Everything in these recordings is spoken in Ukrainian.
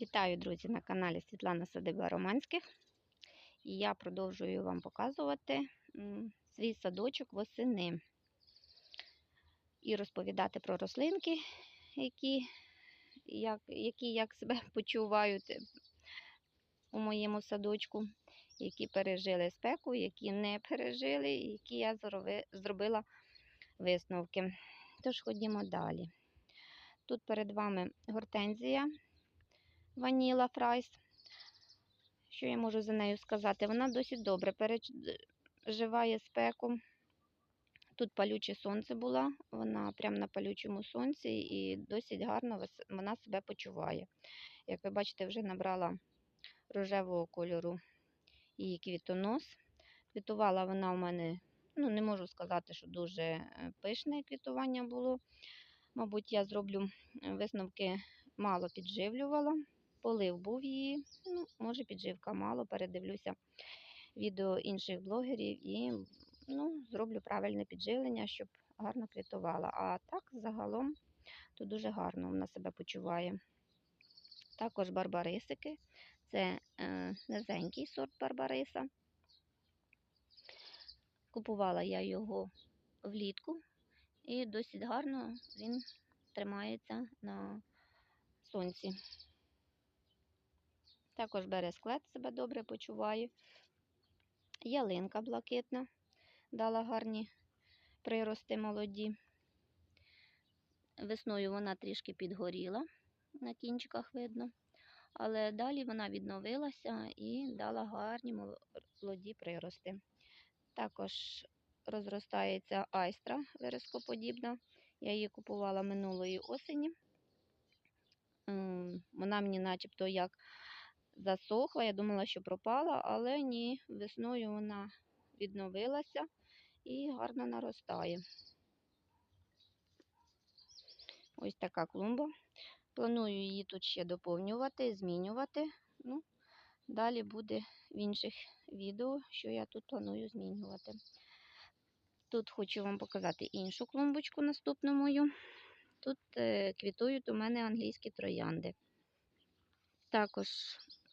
Вітаю, друзі, на каналі Світлана Садиба Романських. І я продовжую вам показувати свій садочок восени і розповідати про рослинки, які як, які як себе почувають у моєму садочку, які пережили спеку, які не пережили, які я зробила висновки. Тож ходімо далі. Тут перед вами гортензія Ваніла Фрайс. Що я можу за нею сказати? Вона досить добре переживає спеку. Тут палюче сонце було, вона прямо на палючому сонці і досить гарно вона себе почуває. Як ви бачите, вже набрала рожевого кольору її квітонос. Квітувала вона у мене, ну не можу сказати, що дуже е, пишне квітування було. Мабуть, я зроблю е, висновки, мало підживлювала. Полив був її, ну, може, підживка мало, передивлюся відео інших блогерів і ну, зроблю правильне підживлення, щоб гарно квітувала. А так, загалом, то дуже гарно вона себе почуває. Також барбарисики. Це е, низенький сорт барбариса. Купувала я його влітку, і досить гарно він тримається на сонці. Також бересклет себе добре почуває. Ялинка блакитна дала гарні прирости молоді. Весною вона трішки підгоріла, на кінчиках видно, але далі вона відновилася і дала гарні молоді прирости. Також розростається айстра верескоподібна. Я її купувала минулої осені. Вона мені начебто як засохла, я думала, що пропала, але ні, весною вона відновилася і гарно наростає. Ось така клумба. Планую її тут ще доповнювати, змінювати. Ну, далі буде в інших відео, що я тут планую змінювати. Тут хочу вам показати іншу клумбочку наступну мою. Тут е, квітують у мене англійські троянди. Також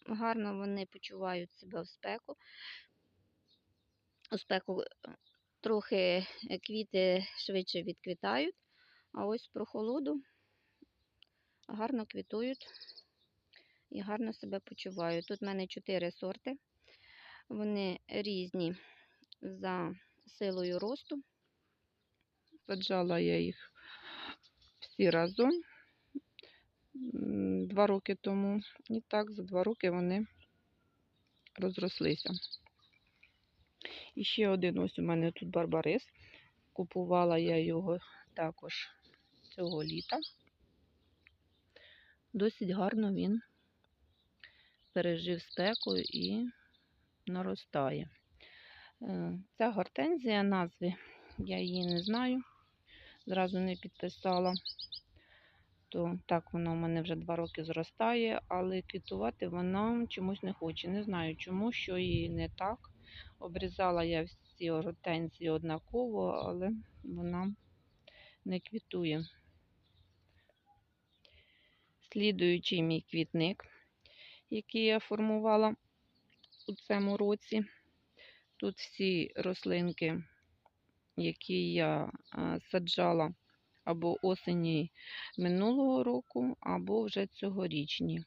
гарно вони почувають себе в спеку. У спеку е, трохи е, квіти швидше відквітають, а ось в прохолоду гарно квітують і гарно себе почувають. Тут в мене чотири сорти. Вони різні за силою росту. Саджала я їх всі разом два роки тому. І так за два роки вони розрослися. І ще один ось у мене тут барбарис. Купувала я його також цього літа. Досить гарно він пережив спеку і наростає. Е, Ця гортензія назви, я її не знаю, зразу не підписала. То так вона у мене вже два роки зростає, але квітувати вона чомусь не хоче. Не знаю чому, що її не так. Обрізала я всі гортензії однаково, але вона не квітує. Слідуючий мій квітник, який я формувала у цьому році. Тут всі рослинки, які я саджала або осені минулого року, або вже цьогорічні.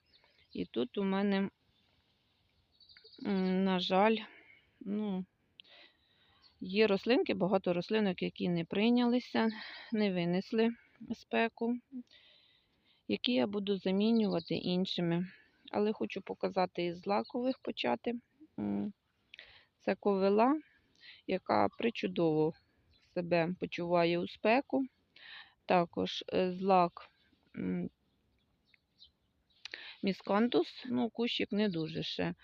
І тут у мене, на жаль, ну, є рослинки, багато рослинок, які не прийнялися, не винесли спеку, які я буду замінювати іншими. Але хочу показати із злакових почати. Це ковила, яка причудово себе почуває у спеку. Також е, злак міскантус, ну, кущик не дуже ще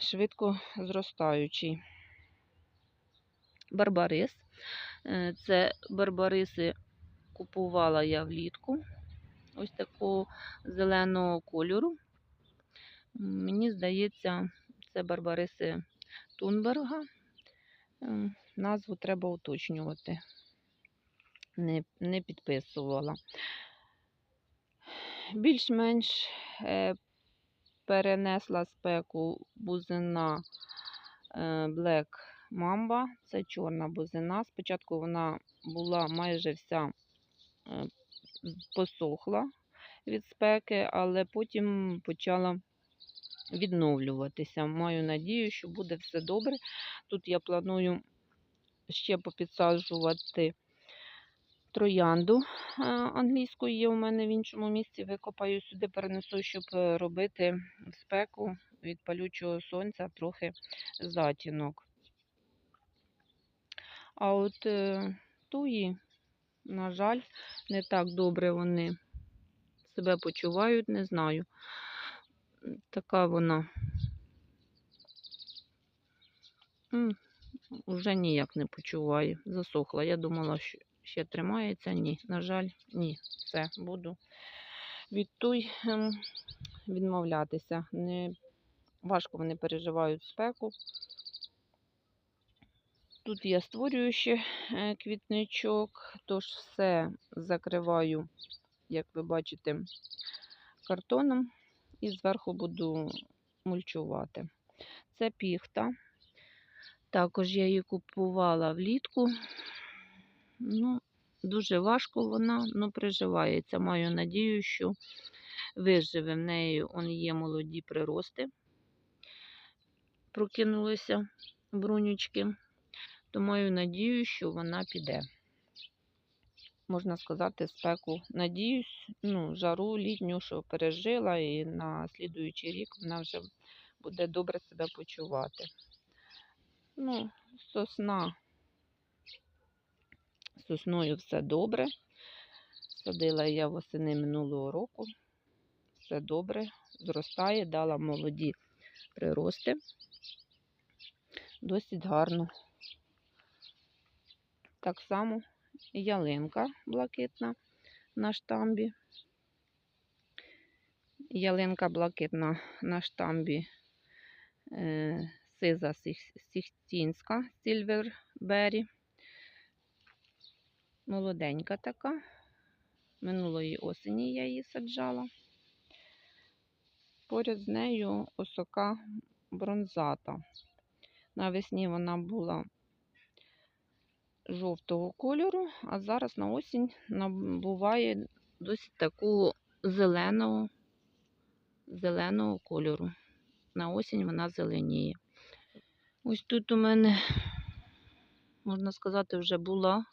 швидко зростаючий. Барбарис. Е, Це барбариси купувала я влітку. Ось такого зеленого кольору. Мені здається, це барбариси Тунберга. Ем, Назву треба уточнювати. Не, не підписувала. Більш-менш е, перенесла спеку бузина е, Black Mamba. Це чорна бузина. Спочатку вона була майже вся е, посохла від спеки, але потім почала відновлюватися. Маю надію, що буде все добре. Тут я планую ще попідсаджувати троянду е, англійську є у мене в іншому місці. Викопаю сюди, перенесу, щоб е, робити в спеку від палючого сонця трохи затінок. А от е, туї, на жаль, не так добре вони себе почувають, не знаю. Така вона. Уже ніяк не почуває. Засохла. Я думала, що ще тримається. Ні, на жаль, ні. Все, буду від той ем, відмовлятися. Не, важко вони переживають спеку. Тут я створюю ще е, квітничок, тож все закриваю, як ви бачите, картоном і зверху буду мульчувати. Це піхта. Також я її купувала влітку. Ну, дуже важко вона, але приживається. Маю надію, що виживе в неї он є молоді прирости. Прокинулися брунючки, то маю надію, що вона піде. Можна сказати, спеку. Надіюсь, ну, жару літню, що пережила, і на слідуючий рік вона вже буде добре себе почувати. Ну, сосна. З Сосною все добре. Садила я восени минулого року. Все добре, зростає, дала молоді прирости. Досить гарно. Так само ялинка блакитна на штамбі. Ялинка блакитна на штамбі е, сиза сіхтінська Сільвербері. Молоденька така. Минулої осені я її саджала. Поряд з нею осока бронзата. Навесні вона була жовтого кольору, а зараз на осінь набуває досить такого зеленого, зеленого кольору. На осінь вона зеленіє. Ось тут у мене, можна сказати, вже була,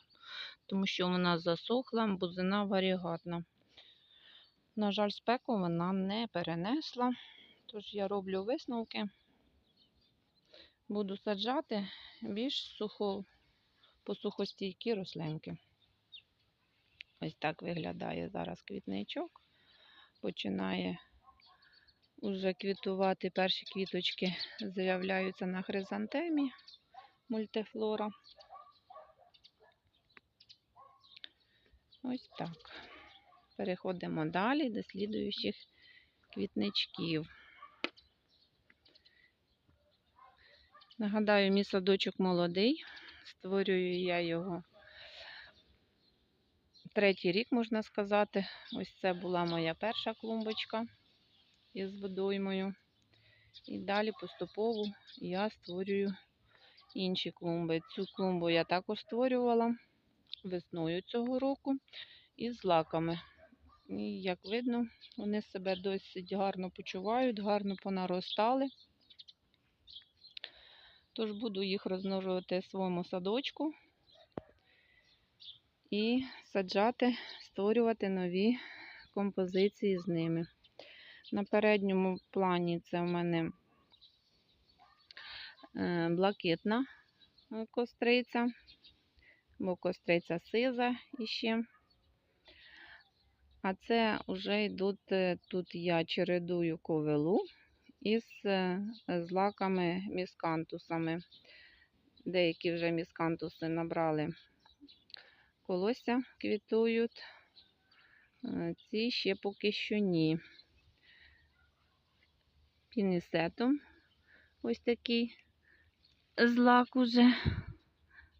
тому що вона засохла, бузина варігатна. На жаль, спеку вона не перенесла, тож я роблю висновки. Буду саджати більш сухо, посухостійкі рослинки. Ось так виглядає зараз квітничок. Починає уже квітувати. Перші квіточки з'являються на хризантемі мультифлора. Ось так. Переходимо далі до слідуючих квітничків. Нагадаю, мій садочок молодий. Створюю я його третій рік, можна сказати. Ось це була моя перша клумбочка із водоймою. І далі поступово я створюю інші клумби. Цю клумбу я також створювала весною цього року із злаками. І, як видно, вони себе досить гарно почувають, гарно понаростали. Тож буду їх розмножувати в своєму садочку і саджати, створювати нові композиції з ними. На передньому плані це в мене е, блакитна е, костриця, бо костриця сиза іще. А це вже йдуть, е, тут я чередую ковилу із е, злаками міскантусами. Деякі вже міскантуси набрали колосся, квітують. Е, Ці ще поки що ні. Пінісетом ось такий злак уже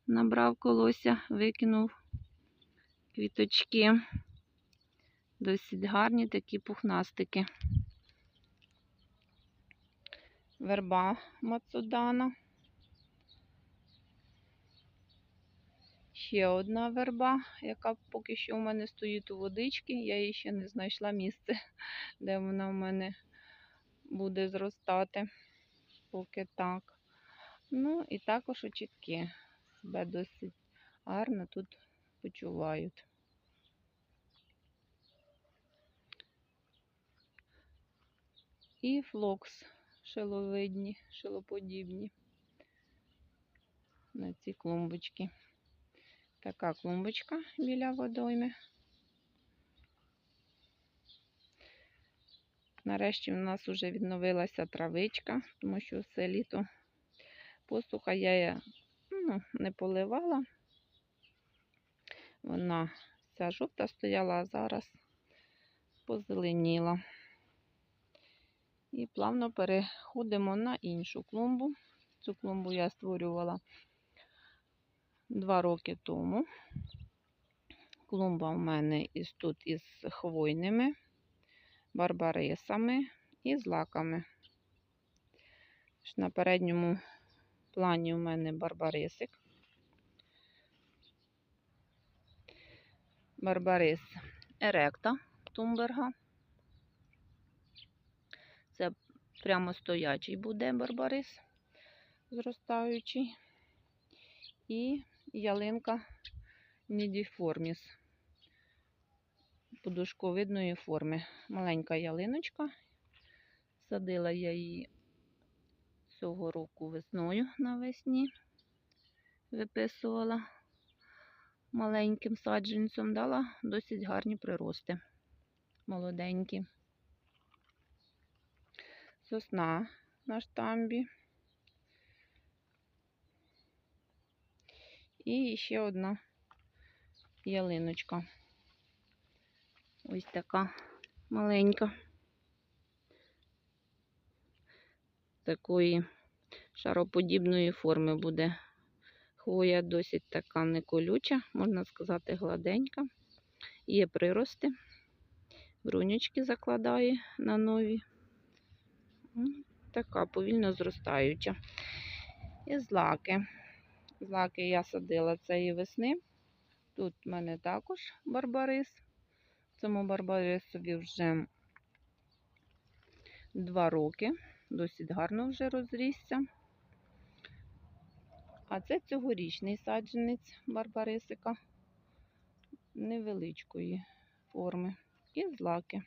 набрав колося, викинув квіточки. Досить гарні такі пухнастики. верба Мацудана. Ще одна верба, яка поки що у мене стоїть у водички. Я її ще не знайшла місце, де вона в мене буде зростати. Поки так. Ну і також очітки себе досить гарно тут почувають. І флокс шиловидні, шилоподібні на ці клумбочки. Така клумбочка біля водойми. Нарешті в нас вже відновилася травичка, тому що все літо посуха я ну, не поливала. Вона вся жовта стояла, а зараз позеленіла. І плавно переходимо на іншу клумбу. Цю клумбу я створювала два роки тому. Клумба у мене із тут із хвойними, барбарисами і злаками. Ж На передньому плані у мене барбарисик. Барбарис Еректа Тумберга. Це прямо стоячий буде барбарис, зростаючий. І ялинка нідіформіс подушковидної форми. Маленька ялиночка. Садила я її цього року весною навесні. Виписувала маленьким саджанцем, дала досить гарні прирости. Молоденькі. Сосна на штамбі. І ще одна ялиночка. Ось така маленька. Такої шароподібної форми буде. Хвоя досить така не колюча, можна сказати, гладенька. Є прирости. Брунючки закладає на нові. Така повільно зростаюча. І злаки. Злаки я садила цієї весни. Тут в мене також барбарис. Цьому барбарисові вже два роки. Досить гарно вже розрісся. А це цьогорічний саджанець барбарисика невеличкої форми. І злаки.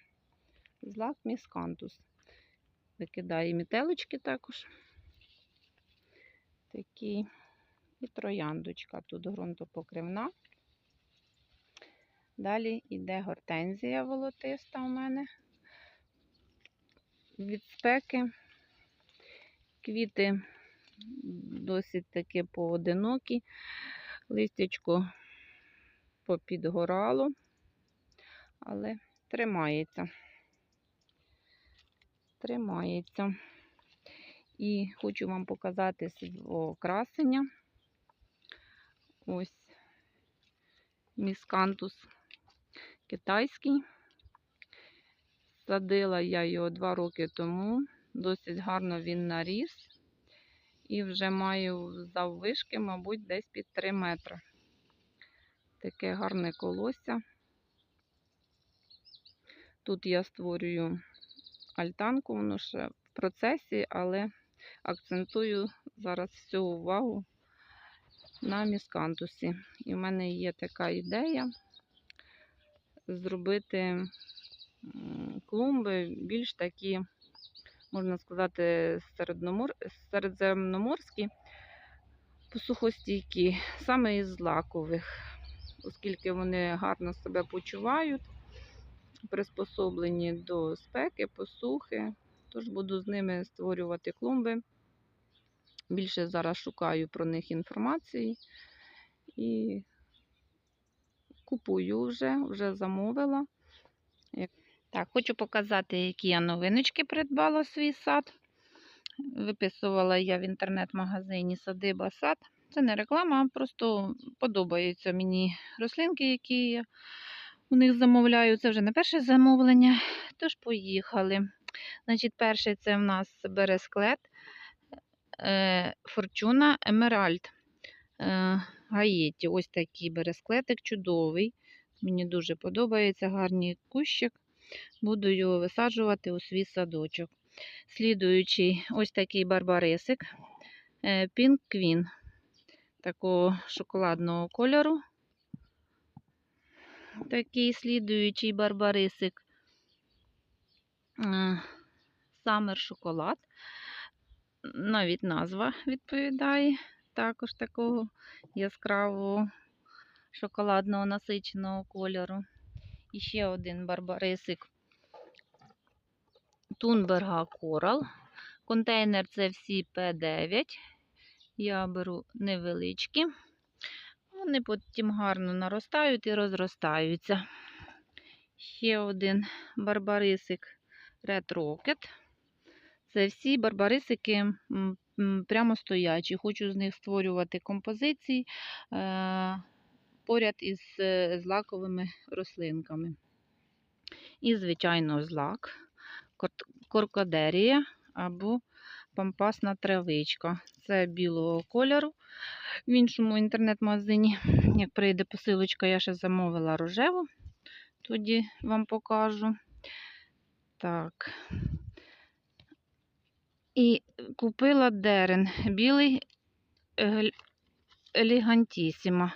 Злак міскантус. Викидає метелочки також. Такі. І трояндочка. Тут ґрунтопокривна. Далі йде гортензія волотиста у мене. Від спеки. Квіти досить таки поодинокі. Листячко попідгорало, але тримається. Тримається. І хочу вам показати свого красення. Ось міскантус китайський. Садила я його два роки тому. Досить гарно він наріс. І вже маю заввишки, мабуть, десь під 3 метри. Таке гарне колосся. Тут я створюю альтанку, воно ще в процесі, але акцентую зараз всю увагу на міскантусі. І в мене є така ідея зробити клумби більш такі, можна сказати, середземноморські, посухостійкі, саме із злакових, оскільки вони гарно себе почувають, приспособлені до спеки, посухи. Тож буду з ними створювати клумби. Більше зараз шукаю про них інформації і купую вже, вже замовила. Так, хочу показати, які я новиночки придбала в свій сад. Виписувала я в інтернет-магазині Садиба сад. Це не реклама, а просто подобаються мені рослинки, які я у них замовляю. Це вже не перше замовлення, тож поїхали. Значить, перший це в нас бересклет е, Форчуна Емеральд е, Гаєті. Ось такий бересклетик чудовий. Мені дуже подобається гарний кущик. Буду його висаджувати у свій садочок. Слідуючий ось такий барбарисик е, Pink Queen такого шоколадного кольору. Такий слідуючий барбарисик е, Summer шоколад. Навіть назва відповідає також такого яскравого шоколадного насиченого кольору. І ще один барбарисик Тунберга Корал. Контейнер це всі П9. Я беру невеличкі. Вони потім гарно наростають і розростаються. Ще один барбарисик Red Rocket. Це всі барбарисики прямо стоячі. Хочу з них створювати композиції е, поряд із е, злаковими рослинками. І, звичайно, злак, кор- коркодерія або пампасна травичка. Це білого кольору. В іншому інтернет-магазині, як прийде посилочка, я ще замовила рожеву. Тоді вам покажу. Так. І купила дерен білий елегантісіма.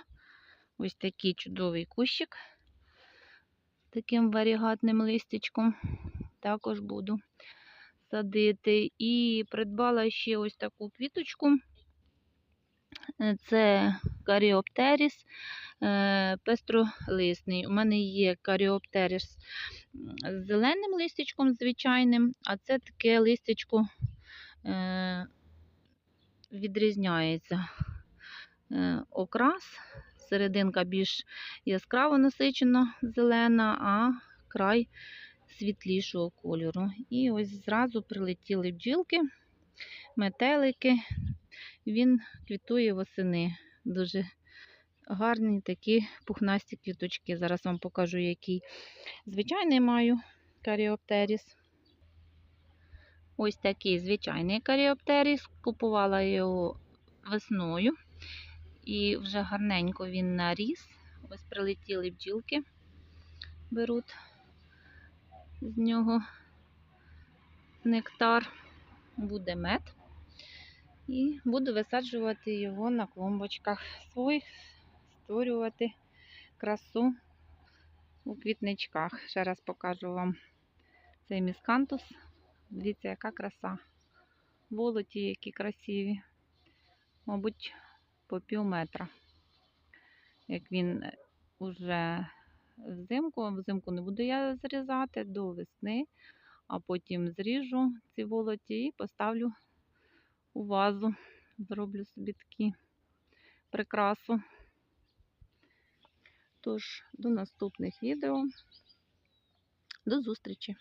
Ось такий чудовий кущик. Таким варігатним листячком також буду садити. І придбала ще ось таку квіточку. Е, Це каріоптеріс пестролисний. У мене є каріоптеріс з зеленим листячком звичайним, а це таке листячко е, відрізняється. Е, Окрас, серединка більш яскраво насичена зелена, а край світлішого кольору. І ось зразу прилетіли бджілки, метелики. Він квітує восени. Дуже гарні такі пухнасті квіточки. Зараз вам покажу, який звичайний маю каріоптеріс. Ось такий звичайний каріоптеріс. Купувала його весною. І вже гарненько він наріс. Ось прилетіли бджілки, беруть з нього нектар, буде мед. І буду висаджувати його на клумбочках своїх, створювати красу у квітничках. Ще раз покажу вам цей міскантус. Дивіться, яка краса. Болоті, які красиві. Мабуть, по пів метра. Як він уже взимку, взимку не буду я зрізати до весни, а потім зріжу ці волоті і поставлю у вазу. Зроблю собі такі прикрасу. Тож, до наступних відео. До зустрічі!